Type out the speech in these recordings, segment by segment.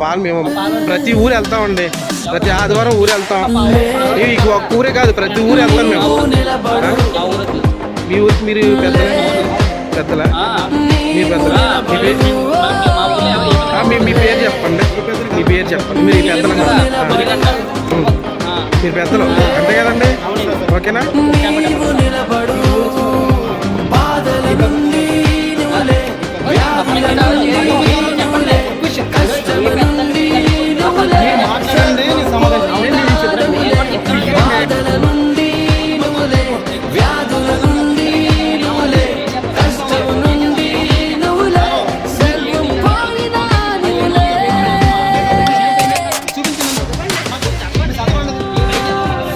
పాలు మేము ప్రతి ఊరు వెళ్తామండి ప్రతి ఆదివారం ఊరు వెళ్తాం. ఇవి ఒక్క ఊరే కాదు ప్రతి ఊరు వెళ్తాం మేము. మీ ఊరికి మీ ఊరు మీరు పెద్ద పెద్దలా? మీ పెద్దల? పెద్దలా మీ పేరు మీ పేరు చెప్పండి. మీ పేరు చెప్పండి. మీరు పెద్దలు మీరు పెద్దలు. అంతే కదండి? ఓకేనా?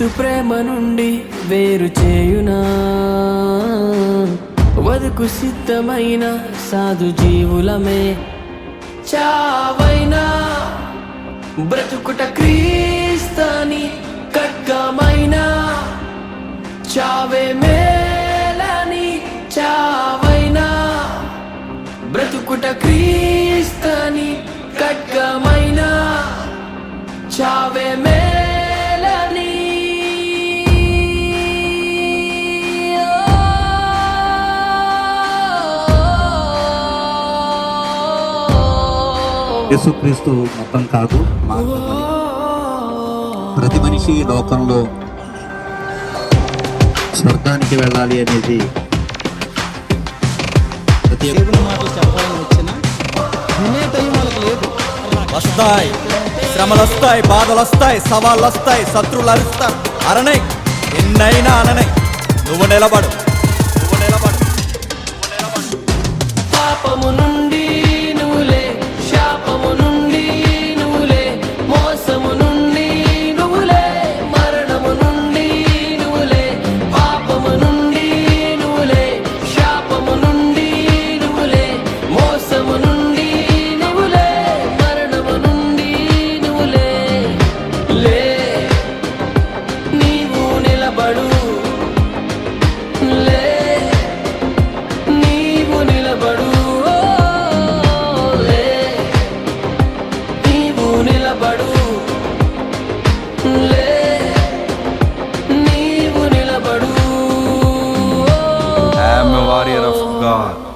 క్రీస్తు ప్రేమ నుండి వేరు చేయునా? వదుకు సిద్ధమైన సాధు జీవులమే. చావైనా బ్రతుకుట క్రీస్తని ఖడ్గమైనా? చావే మేలని చావైనా? బ్రతుకుట క్రీస్తని ఖడ్గమైనా? చావే మే యేసుక్రీస్తు మొత్తం కాదు ప్రతి మనిషి లోకంలో స్వర్గానికి వెళ్ళాలి అనేది ప్రతి ఒక్క దేవుని మాటలు చెప్పాలని వచ్చిన వినే టైం వాళ్ళకి లేదు. వస్తాయి శ్రమలు వస్తాయి బాధలు వస్తాయి సవాళ్ళు వస్తాయి శత్రువులు అరుస్తారు అరణై ఎన్నైనా అననై. నువ్వు నిలబడు నువ్వు నిలబడు. పాపము నుండి I am a warrior of God.